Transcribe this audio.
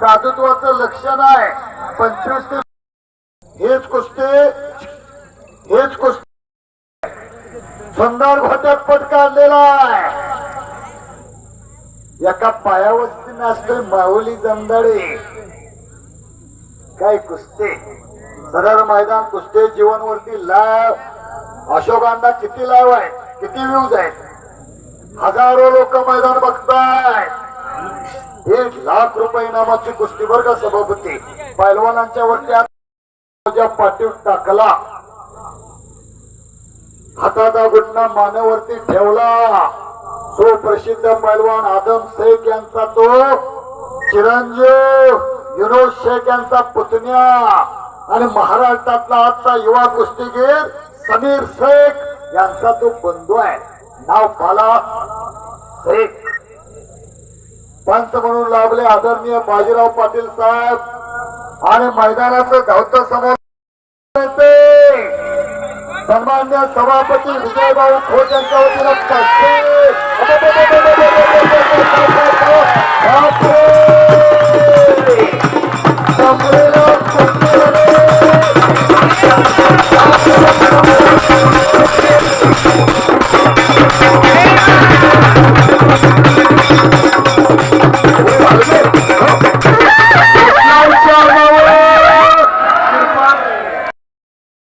साधुत्वाचं लक्षण आहे. पंचवीस ते हेच कुस्ती हेच कुस्ती. सुंदर घोट्यात पट काढलेला आहे. एका पायावरती नाचतोय माऊली जमदाडे काय कुस्ते? सरळ मैदान कुस्ती जीवनवरती लाव. अशोकांना किती लाव आहे किती व्ह्यूज आहेत? हजारो लोक मैदान बघताय. एक लाख रुपये इनामाची कुस्ती वर्ग सभापती? पैलवानांच्या वरती आज पाठीवर टाकला. हाताचा गुटणा मानेवरती ठेवला. सुप्रसिद्ध पैलवान आदम शेख यांचा तो चिरंजीव विनोद शेख यांचा पुतण्या आणि महाराष्ट्रातला आजचा युवा कुस्तीगीर समीर शेख यांचा तो बंधू आहे. नाव पाला शेख. पंच म्हणून लाभले आदरणीय बाजीराव पाटील साहेब. आणि मैदानाचं धावतं समोर सन्मान्य सभापती विजयभाऊ खोत यांच्या वतीनं